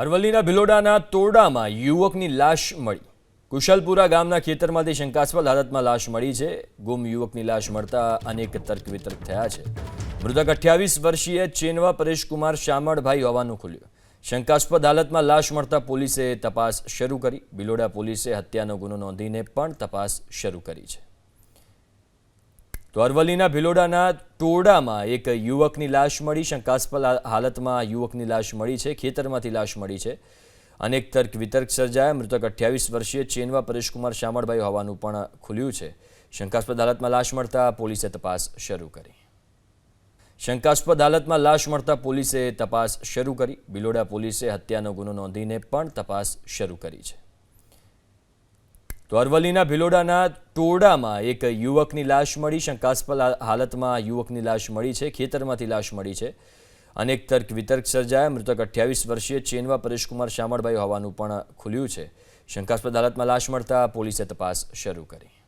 અરવલ્લીના ભિલોડાના તોરડામાં યુવકની લાશ મળી. કુશલપુરા ગામના ખેતરમાંથી શંકાસ્પદ હાલતમાં લાશ મળી છે. ગુમ યુવકની લાશ મળતા અનેક તર્ક વિતર્ક થયા છે. મૃતક અઠ્યાવીસ વર્ષીય ચેનવા પરેશકુમાર શામળભાઈ હોવાનું ખુલ્યું. શંકાસ્પદ હાલતમાં લાશ મળતા પોલીસે તપાસ શરૂ કરી. બિલોડા પોલીસે હત્યાનો ગુનો નોંધીને પણ તપાસ શરૂ કરી છે. તો અરવલ્લીના ભિલોડાના ટોડામાં એક યુવકની લાશ મળી, શંકાસ્પદ હાલતમાં યુવકની લાશ મળી છે, ખેતરમાંથી લાશ મળી છે. અનેક તર્ક વિતર્ક સર્જાયા. મૃતક અઠ્યાવીસ વર્ષીય ચેનવા પરેશકુમાર શામળભાઈ હોવાનું પણ ખુલ્યું છે. શંકાસ્પદ હાલતમાં લાશ મળતા પોલીસે તપાસ શરૂ કરી. શંકાસ્પદ હાલતમાં લાશ મળતા પોલીસે તપાસ શરૂ કરી. ભિલોડા પોલીસે હત્યાનો ગુનો નોંધીને પણ તપાસ શરૂ કરી છે. તો અરવલ્લીના ભિલોડાના ટોડામાં એક યુવકની લાશ મળી. શંકાસ્પદ હાલતમાં યુવકની લાશ મળી છે, ખેતરમાંથી લાશ મળી છે. અનેક તર્ક વિતર્ક સર્જાયા. મૃતક અઠ્યાવીસ વર્ષીય ચેનવા પરેશકુમાર શામળભાઈ હોવાનું પણ ખુલ્યું છે. શંકાસ્પદ હાલતમાં લાશ મળતા પોલીસે તપાસ શરૂ કરી.